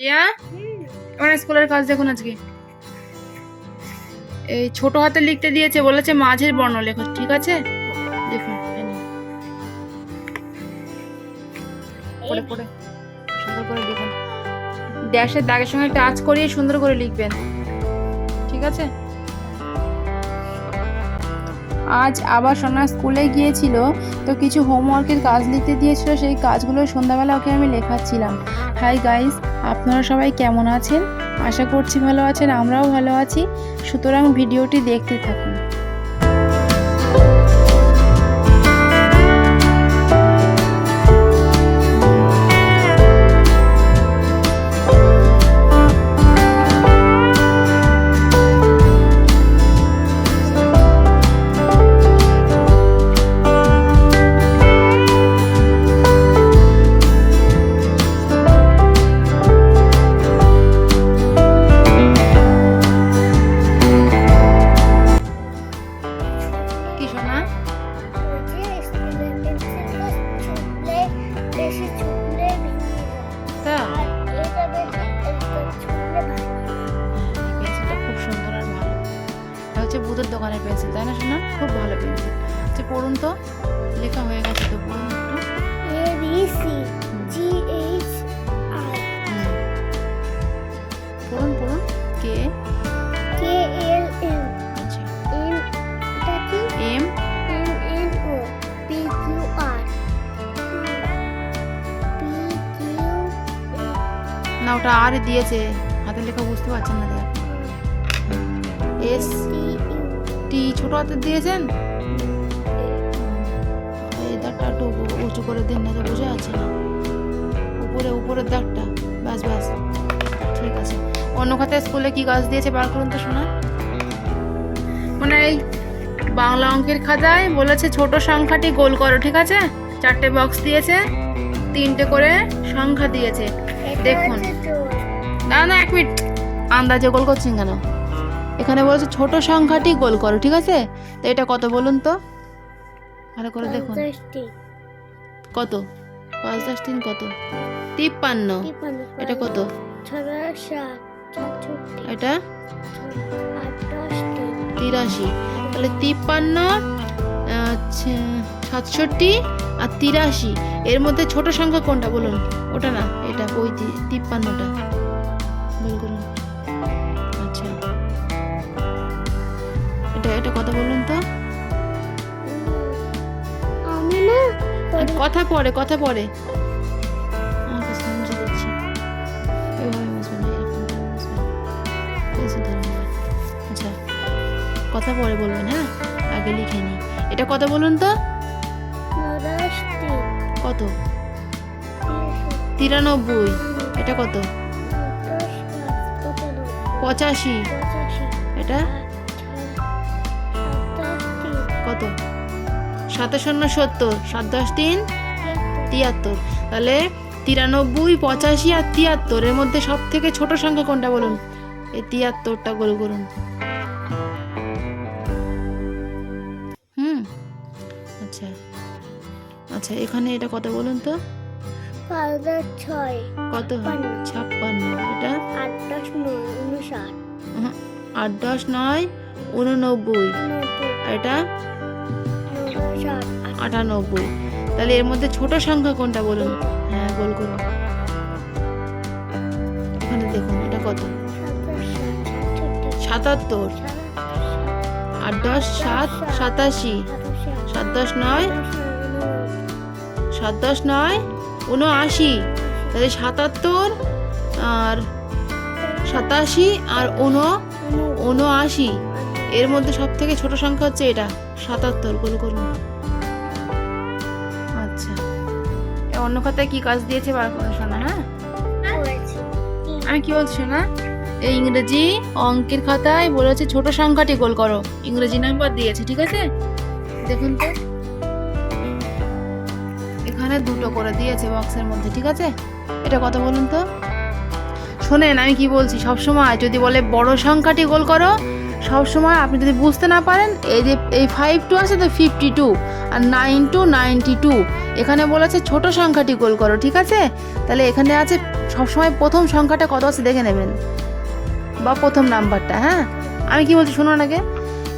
ইয়া? আমার স্কুলের কাজ দেখুন আজকে। এই ছোট হাতে লিখতে দিয়েছে, বলেছে মাঝের বর্ণ লেখো, ঠিক আছে? দেখুন পড়ে পড়ে। সুন্দর করে ড্যাশের দাগের সঙ্গে টাচ করিয়ে সুন্দর করে লিখবেন। ঠিক আছে? আজ আবার সোনা স্কুলে গিয়েছিল, তো কিছু হোমওয়ার্কের কাজ লিখতে দিয়েছিল, সেই কাজগুলো সন্ধ্যাবেলা ওকে আমি লেখাচ্ছিলাম। হাই গাইস আপনারা সবাই কেমন আছেন? আশা করছি ভালো আছেন, আমরাও ভালো আছি। সুতরাং ভিডিওটি দেখতে থাকুন। আর দিয়েছে। হাতে লেখা বুঝতে পারছেন না দেখ এস টি ছোট হাতে দিয়েছেন? এই দাগটা একটু উঁচু করে দিন না তো বুঝে আছে না। উপরে উপরের দাগটা ব্যাস ব্যাস। ঠিক আছে। অন্য খাতায় স্কুলে কি কাজ দিয়েছে বার করুন তো শোনা। মানে এই বাংলা অঙ্কের খাতায় বলেছে ছোট সংখ্যাটি গোল করো ঠিক আছে? চারটে বক্স দিয়েছে তিনটে করে সংখ্যা দিয়েছে। দেখুন। না না এক মিনিট। আন্দাজে গোল করছেন কেন? এখানে বলেছে ছোট সংখ্যাটি গোল করো ঠিক আছে? তো এটা কত বলুন তো? ভালো করে দেখুন। কত? পাঁচ দশ তিন কত তিপ্পান্ন এটা কত? এটা? তিরাশি। তাহলে তিপ্পান্ন সাতষট্টি আর তিরাশি। এর মধ্যে ছোট সংখ্যা কোনটা বলুন? ওটা না এটা ওই তি- তিপ্পান্নটা। এটা এটা কথা বলুন তো। আমি না কথা পরে কথা না নেবে আচ্ছা কথা পরে বলবেন হ্যাঁ? আগে লিখে নিই। এটা কত বলুন তো? কত? তিরানব্বই। এটা কত? পঁচাশি। এটা? সাতাশন্ন সত্তর সাত দশ তিন তিয়াত্তর। তাহলে তিরানব্বই পঁচাশি আর তিয়াত্তর এর মধ্যে সব থেকে ছোট সংখ্যা কোনটা বলুন? এই তিয়াত্তরটা গোল করুন। হুম আচ্ছা আচ্ছা এখানে এটা কত বলুন তো? ছয়। কত ছাপ্পান্ন। এটা? আট দশ নয় উনষাট। আট দশ নয় উননব্বই। এটা? আটানব্বই। তাহলে এর মধ্যে ছোট সংখ্যা কোনটা বলুন? হ্যাঁ গোল করুন। এখানে দেখুন, এটা কত? সাতাত্তর। আট দশ, সাত, সাতাশি। সাত দশ নয়? সাত দশ নয়? উনআশি। তাহলে সাতাত্তর আর সাতাশি আর উন উনআশি। এর মধ্যে সব থেকে ছোট সংখ্যা হচ্ছে এটা। সাতাত্তর গোল করুন। আচ্ছা। অন্য খাতায় কি কাজ দিয়েছে? বার করে শোনা হ্যাঁ? আমি কি বলছি, শোনা? এই ইংরেজি অঙ্কের খাতায় বলেছে, ছোট সংখ্যাটি গোল করো। ইংরেজি নাম্বার দিয়েছে, ঠিক আছে? দেখুন তো। এখানে দুটো করে দিয়েছে বক্সের মধ্যে, ঠিক আছে? এটা কত বলুন তো? শোনেন, আমি কি বলছি? সব সময় যদি বলে, বড় সংখ্যাটি গোল করো সব সময় আপনি যদি বুঝতে না পারেন, এই যে, এই ফাইভ টু আছে তো ফিফটি টু আর নাইন টু নাইনটি টু এখানে বলেছে ছোট সংখ্যাটি গোল করো, ঠিক আছে? তাহলে এখানে আছে সবসময় প্রথম সংখ্যাটা কত আছে দেখে নেবেন। বা প্রথম নাম্বারটা হ্যাঁ? আমি কি বলছি শুনুন আগে।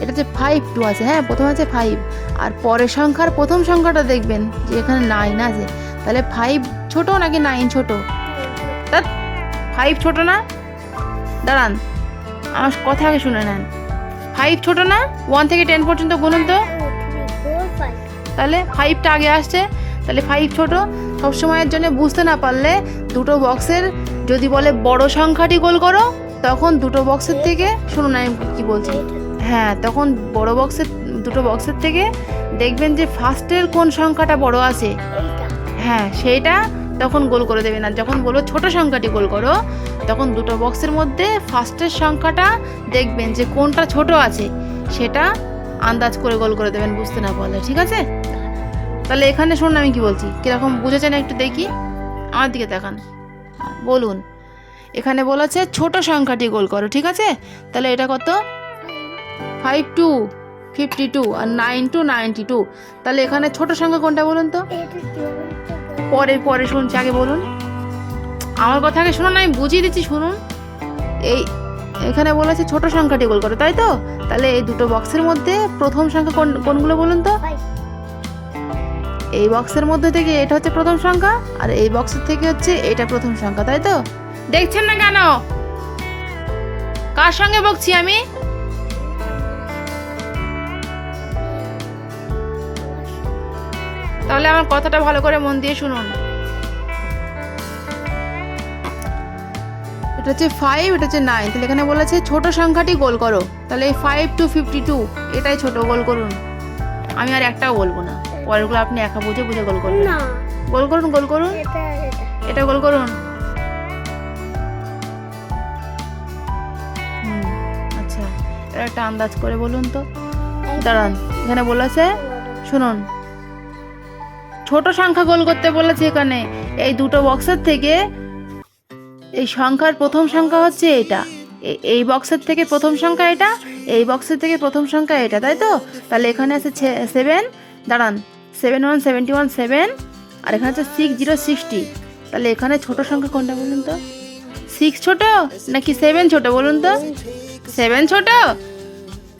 এটা হচ্ছে ফাইভ টু আছে হ্যাঁ? প্রথম আছে ফাইভ আর পরের সংখ্যার প্রথম সংখ্যাটা দেখবেন, যে এখানে নাইন আছে। তাহলে ফাইভ ছোট নাকি নাইন ছোট? ফাইভ ছোট না? দাঁড়ান। আমার কথা আগে শুনে নেন। ফাইভ ছোট না? ওয়ান থেকে টেন পর্যন্ত গুনুন তো। তাহলে ফাইভটা আগে আসছে। তাহলে ফাইভ ছোট। সবসময়ের জন্য বুঝতে না পারলে দুটো বক্সের যদি বলে বড় সংখ্যাটি গোল করো তখন দুটো বক্সের থেকে শুনুন আমি কী বলছি। হ্যাঁ তখন বড় বক্সের দুটো বক্সের থেকে দেখবেন যে ফার্স্টের কোন সংখ্যাটা বড় আছে। হ্যাঁ সেইটা তখন গোল করে দেবেন আর যখন বলব ছোট সংখ্যাটি গোল করো, তখন দুটো বক্সের মধ্যে ফার্স্টের সংখ্যাটা দেখবেন যে কোনটা ছোট আছে, সেটা আন্দাজ করে গোল করে দেবেন, বুঝতে না পারলে, ঠিক আছে? তাহলে এখানে শুনুন আমি কি বলছি, কীরকম বুঝেছেন একটু দেখি, আমার দিকে দেখান। বলুন, এখানে বলেছে ছোট সংখ্যাটি গোল করো, ঠিক আছে? তাহলে এটা কত? ফাইভ টু ফিফটি টু আর নাইন টু নাইনটি টু তাহলে এখানে ছোট সংখ্যা কোনটা বলুন তো? পরে পরে শুনছি আগে বলুন? আমার কথা আগে শুনুন, আমি বুঝিয়ে দিচ্ছি, শুনুন। এই, এখানে বলেছে ছোট সংখ্যাটি গোল করো, তাই তো? তাহলে এই দুটো বক্সের মধ্যে প্রথম সংখ্যা কোন, কোনগুলো বলুন তো? এই বক্সের মধ্যে থেকে এটা হচ্ছে প্রথম সংখ্যা, আর এই বক্সের থেকে হচ্ছে এটা প্রথম সংখ্যা, তাই তো? দেখছেন না কেন? কার সঙ্গে বকছি আমি? তাহলে আমার কথাটা ভালো করে মন দিয়ে শুনুন। এটা হচ্ছে ফাইভ এটা হচ্ছে নাইন তাহলে এখানে বলেছে ছোট সংখ্যাটি গোল করো। তাহলে এই ফাইভ টু ফিফটি টু এটাই ছোট গোল করুন। আমি আর একটাও বলব না। পরেরগুলো আপনি একা বুঝে বুঝে গোল করুন গোল করুন গোল করুন। এটা এটা। এটা গোল করুন। হুম আচ্ছা। এটা একটা আন্দাজ করে বলুন তো। দাঁড়ান এখানে বলেছে শুনুন। ছোট সংখ্যা গোল করতে বলেছে এখানে। এই দুটো বক্সের থেকে এই সংখ্যার প্রথম সংখ্যা হচ্ছে এটা। এই বক্সের থেকে প্রথম সংখ্যা এটা, এই বক্সের থেকে প্রথম সংখ্যা এটা, তাই তো? তাহলে এখানে আছে সেভেন দাঁড়ান seven one seventy one seven আর এখানে আছে সিক্স জিরো সিক্সটি তাহলে এখানে ছোট সংখ্যা কোনটা বলুন তো? সিক্স ছোট নাকি সেভেন ছোট বলুন তো? সেভেন ছোট?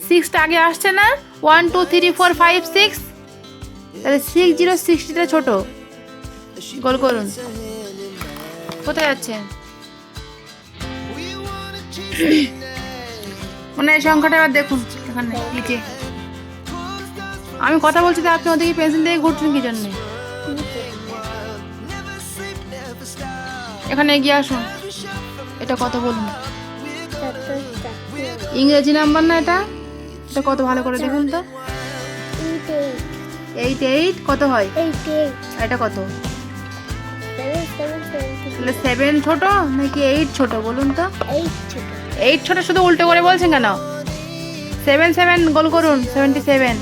সিক্সটা আগে আসছে না? One two three four five six তাহলে সিক্স জিরো সিক্সটিটা ছোট। গোল করুন। কোথায় যাচ্ছেন মানে সংখ্যাটা এবার দেখুন এখানে নিচে। আমি কথা বলছি তো আপনি ওদিকে পেন্সিল দিয়ে ঘুরছেন কি জন্যে? এখানে এগিয়ে আসুন। এটা কত বলুন? ইংরেজি নাম্বার না এটা? এটা কত ভালো করে দেখুন তো। এইট এইট কত হয়? এটা কত? তাহলে সেভেন ছোট নাকি এইট ছোট বলুন তো? এইট ছোট। শুধু উল্টো করে বলছেন কেন? সেভেন সেভেন গোল করুন সেভেন্টি সেভেন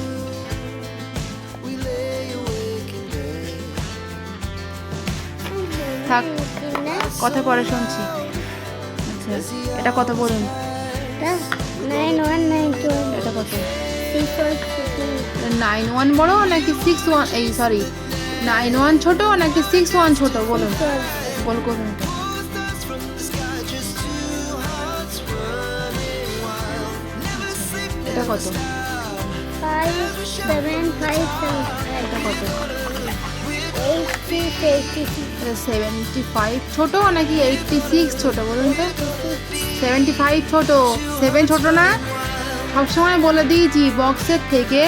থাক কথা পরে শুনছি। আচ্ছা এটা কত বলুন? এটা কত? নাইন ওয়ান বড় নাকি সিক্স ওয়ান এই সরি নাইন ওয়ান ছোট নাকি সিক্স ওয়ান ছোট? বলুন। বল করুন এটা। কত এটা কত? সেভেন্টি ফাইভ ছোট নাকি এইটটি সিক্স ছোট? বলুন তো। সেভেন্টি ফাইভ ছোট। সেভেন ছোট না? সবসময় বলে দিয়েছি বক্সের থেকে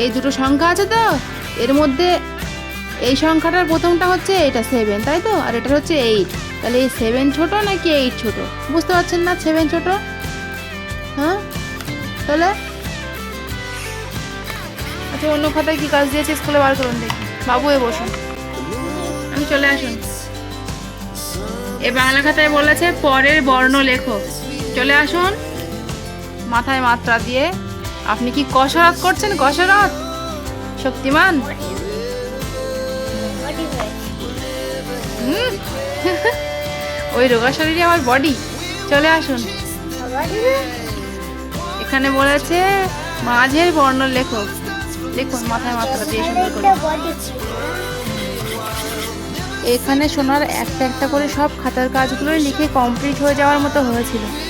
এই দুটো সংখ্যা আছে তো? এর মধ্যে এই সংখ্যাটার প্রথমটা হচ্ছে এটা সেভেন তাই তো? আর এটা হচ্ছে এইট তাহলে এই সেভেন ছোট নাকি এইট ছোট? বুঝতে পারছেন না সেভেন ছোট? হ্যাঁ? তাহলে? আচ্ছা অন্য খাতায় কি কাজ দিয়েছে? স্কুলে বার করুন দেখি। বাবু, এ বসুন। আমি চলে আসুন। এ বাংলা খাতায় বলেছে পরের বর্ণ লেখো চলে আসুন। মাথায় মাত্রা দিয়ে। আপনি কি কসরত করছেন? কসরত? শক্তিমান? ওই রোগা শরীরে আমার বডি চলে আসুন। এখানে বলেছে, মাঝের বর্ণ লেখক। লিখুন, মাথায় মাত্রা দিয়ে সুন্দর এখানে সোনার একটা একটা করে সব খাতার কাজগুলোই লিখে কমপ্লিট হয়ে যাওয়ার মতো হয়েছিল।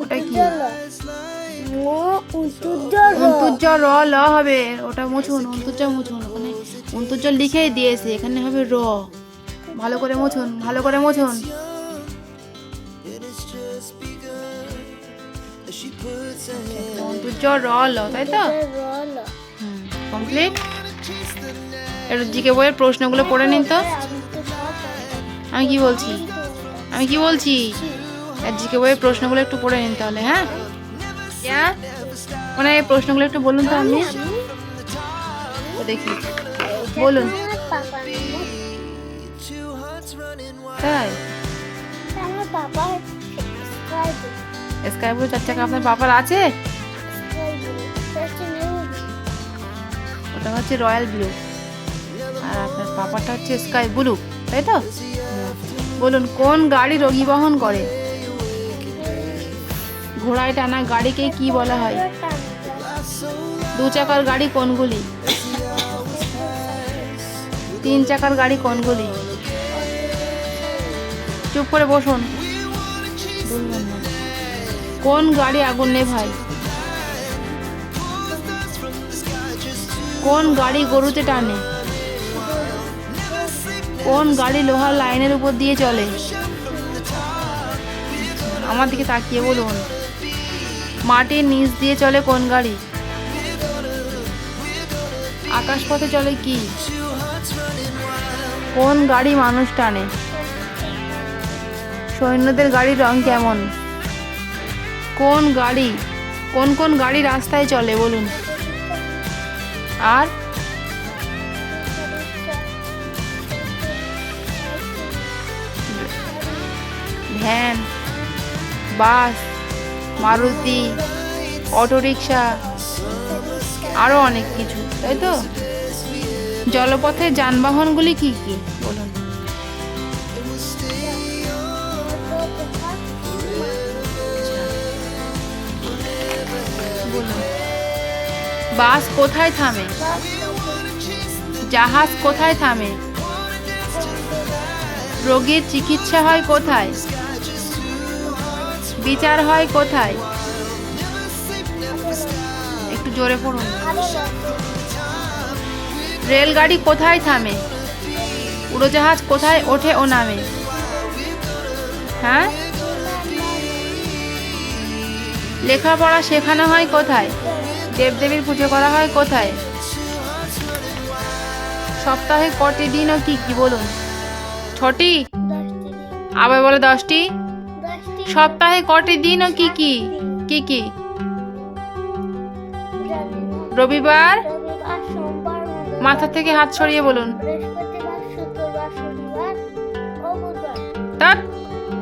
ওটা কি? জ ল নু উন্তু জ র ল হবে। ওটা মুছুন অন্তর্জ মুছুন। ওখানে অন্তর্জ লিখেই দিয়েছে এখানে হবে র। ভালো করে মুছুন ভালো করে মুছুন। অন্তর্জ র ল তাই তো? কমপ্লিট একটু জিকে বইয়ের প্রশ্নগুলো পড়ে নিন তো। আমি কি বলছি? আমি কি বলছি? আর জিকে বইয়ের প্রশ্নগুলো একটু পড়ে নিন তাহলে হ্যাঁ? মানে এই প্রশ্নগুলো একটু বলুন তো তো দেখি। বলুন. তাই? স্কাই চার চাকা আপনার পাপার আছে? ওটা হচ্ছে রয়্যাল ব্লু আর আপনার পাপাটা হচ্ছে স্কাই ব্লু তাই তো? বলুন, কোন গাড়ি রোগী বহন করে? ঘোড়ায় টানা গাড়িকে কি বলা হয়? দু চাকার গাড়ি কোনগুলি? তিন চাকার গাড়ি কোনগুলি? চুপ করে বসুন। কোন গাড়ি আগুন নেভায়? কোন গাড়ি গরুতে টানে? কোন গাড়ি লোহার লাইনের উপর দিয়ে চলে? আমার দিকে তাকিয়ে বলুন। মাটির নিচ দিয়ে চলে কোন গাড়ি? আকাশপথে চলে কি? কোন গাড়ি মানুষ টানে? সৈন্যদের গাড়ির রং কেমন? কোন গাড়ি, কোন কোন গাড়ি রাস্তায় চলে বলুন? আর? Van, bus Maruti, auto rickshaw আরও অনেক কিছু, তাই তো? জলপথের যানবাহনগুলি কি কি? বলুন। বাস কোথায় থামে? জাহাজ কোথায় থামে? রোগীর চিকিৎসা হয় কোথায়? বিচার হয় কোথায়? একটু জোরে পড়ুন। রেলগাড়ি কোথায় থামে? উড়োজাহাজ কোথায় ওঠে ও নামে? হ্যাঁ? লেখাপড়া শেখানো হয় কোথায়? দেবদেবীর পুজো করা হয় কোথায়? সপ্তাহে কটি দিন ও কি কি বলুন? ছটি? আবার বলে দশটি? সপ্তাহে কটি দিন ও কি কি? কি কি? রবিবার? মাথা থেকে হাত সরিয়ে বলুন। তার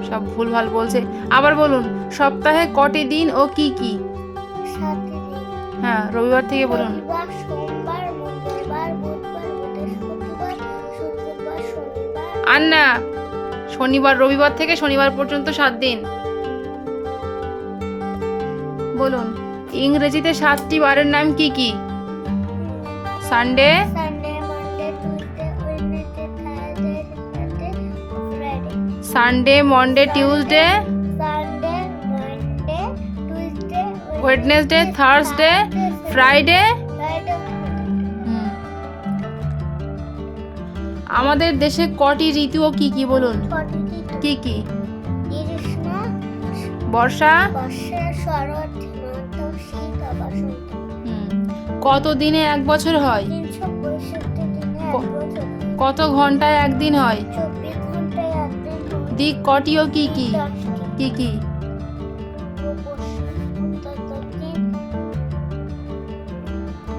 সব ভুলভাল বলছে। আবার বলুন সপ্তাহে কটি দিন ও কি কি? হ্যাঁ রবিবার থেকে বলুন। রবিবার শনিবার রবিবার থেকে শনিবার পর্যন্ত সাত দিন। বলুন ইংরেজিতে সাতটি বারের নাম কি কি? Sunday Sunday Monday Tuesday Wednesday Thursday Friday আমাদের দেশে কটি ঋতু ও কি কি বলুন? কি কি? বর্ষা। কত দিনে এক বছর হয়। কত ঘন্টায় একদিন হয়। দিক কটি ও কি কি? কি কি?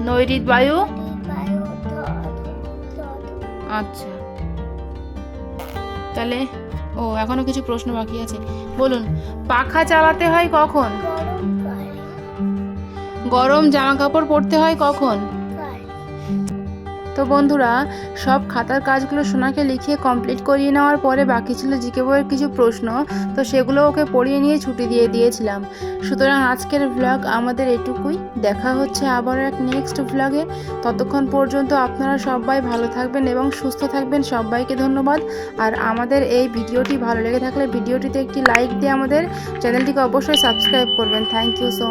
নৈরিত বায়ু? আচ্ছা। তাহলে ও এখনও কিছু প্রশ্ন বাকি আছে। বলুন পাখা চালাতে হয় কখন? গরম জামা কাপড় পরতে হয় কখন? তো বন্ধুরা, সব খাতার কাজগুলো সোনাকে লিখিয়ে কমপ্লিট করিয়ে নেওয়ার পরে বাকি ছিল জিকে বইয়ের কিছু প্রশ্ন, তো সেগুলো ওকে পড়িয়ে নিয়ে ছুটি দিয়ে দিয়েছিলাম। সুতরাং আজকের ভ্লগ আমাদের এটুকুই। দেখা হচ্ছে আবার এক নেক্সট ভ্লগে ততক্ষণ পর্যন্ত আপনারা সবাই ভালো থাকবেন এবং সুস্থ থাকবেন। সবাইকে ধন্যবাদ। আর আমাদের এই ভিডিওটি ভালো লেগে থাকলে ভিডিওটিতে একটি লাইক দিয়ে আমাদের চ্যানেলটিকে অবশ্যই সাবস্ক্রাইব করবেন। Thank you so